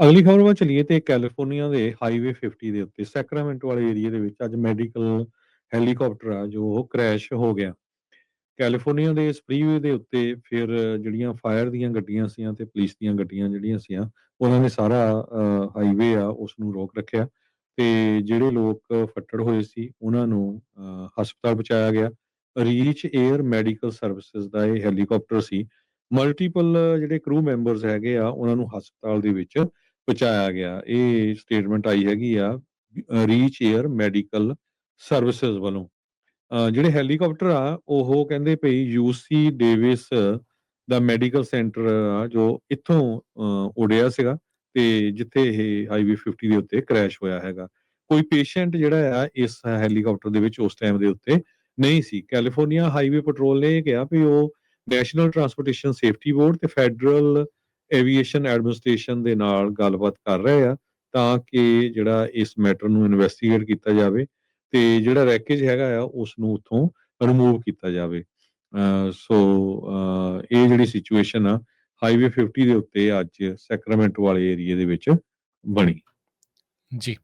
ਅਗਲੀ ਖਬਰ ਵੱਲ ਚੱਲੀਏ ਤੇ ਕੈਲੀਫੋਰਨੀਆ ਦੇ ਹਾਈਵੇ 50 ਦੇ ਉੱਤੇ, ਸੈਕਰਾਮੈਂਟੋ ਵਾਲੇ ਏਰੀਆ ਦੇ ਵਿੱਚ ਅੱਜ ਮੈਡੀਕਲ ਹੈਲੀਕਾਪਟਰ ਆ, ਜੋ ਕ੍ਰੈਸ਼ ਹੋ ਗਿਆ। ਕੈਲੀਫੋਰਨੀਆ ਦੇ ਇਸ ਦੇ ਉੱਤੇ ਫਿਰ ਜਿਹੜੀਆਂ ਫਾਇਰ ਦੀਆਂ ਗੱਡੀਆਂ ਸੀਆਂ ਤੇ ਪੁਲਿਸ ਦੀਆਂ ਗੱਡੀਆਂ ਜਿਹੜੀਆਂ ਸੀਆਂ, ਉਹਨਾਂ ਨੇ ਸਾਰਾ ਹਾਈਵੇ ਆ ਉਸ ਨੂੰ ਰੋਕ ਰੱਖਿਆ ਤੇ ਜਿਹੜੇ ਲੋਕ ਫੱਟੜ ਹੋਏ ਸੀ, ਉਹਨਾਂ ਨੂੰ ਹਸਪਤਾਲ ਪਹੁੰਚਾਇਆ ਗਿਆ। ਰੀਚ 에ਅਰ ਮੈਡੀਕਲ ਸਰਵਿਸਿਜ਼ ਦਾ ਇਹ ਹੈਲੀਕਾਪਟਰ ਸੀ। ਮਲਟੀਪਲ ਜਿਹੜੇ ਕਰੂ ਮੈਂਬਰਸ ਹੈਗੇ ਆ, ਉਹਨਾਂ ਨੂੰ ਹਸਪਤਾਲ ਦੇ ਵਿੱਚ ਪਹੁੰਚਾਇਆ ਗਿਆ। ਇਹ ਸਟੇਟਮੈਂਟ ਆਈ ਹੈਗੀ ਆ ਰੀਚ 에ਅਰ ਮੈਡੀਕਲ ਸਰਵਿਸਿਜ਼ ਵੱਲੋਂ। ਜਿਹੜੇ ਹੈਲੀਕਾਪਟਰ ਆ ਉਹ ਕਹਿੰਦੇ ਪਈ ਯੂਸੀ ਡੇਵਿਸ ਦਾ ਮੈਡੀਕਲ ਸੈਂਟਰ ਆ ਜੋ ਇੱਥੋਂ ਅ, ਉੜਿਆ ਸੀਗਾ ਤੇ ਜਿੱਥੇ ਇਹ ਹਾਈਵੇ 50 ਦੇ ਉੱਤੇ ਕ੍ਰੈਸ਼ ਹੋਇਆ ਹੈਗਾ। ਕੋਈ ਪੇਸ਼ੈਂਟ ਜਿਹੜਾ ਆ ਇਸ ਹੈਲੀਕਾਪਟਰ ਦੇ ਵਿੱਚ ਉਸ ਟਾਈਮ ਦੇ ਉੱਤੇ ਨਹੀਂ ਸੀ। ਕੈਲੀਫੋਰਨੀਆ ਹਾਈਵੇ ਪੈਟਰੋਲ ਨੇ ਇਹ ਕਿਹਾ ਵੀ ਉਹ ਨੈਸ਼ਨਲ ਟਰਾਂਸਪੋਰਟੇਸ਼ਨ ਸੇਫਟੀ ਬੋਰਡ ਤੇ ਫੈਡਰਲ ਐਵੀਏਸ਼ਨ ਐਡਮਿਨਿਸਟ੍ਰੇਸ਼ਨ ਦੇ ਨਾਲ ਗੱਲਬਾਤ ਕਰ ਰਹੇ ਆ ਤਾਂ ਕਿ ਜਿਹੜਾ ਇਸ ਮੈਟਰ ਨੂੰ ਇਨਵੈਸਟੀਗੇਟ ਕੀਤਾ ਜਾਵੇ ਤੇ ਜਿਹੜਾ ਰੈਕੇਜ ਹੈਗਾ ਆ ਉਸ ਨੂੰ ਉਥੋਂ ਰਿਮੂਵ ਕੀਤਾ ਜਾਵੇ। ਸੋ ਇਹ ਜਿਹੜੀ ਸਿਚੁਏਸ਼ਨ ਆ ਹਾਈਵੇ 50 ਦੇ ਉੱਤੇ ਅੱਜ ਸੈਕਰਾਮੈਂਟੋ ਵਾਲੇ ਏਰੀਆ ਦੇ ਵਿੱਚ ਬਣੀ। ਜੀ।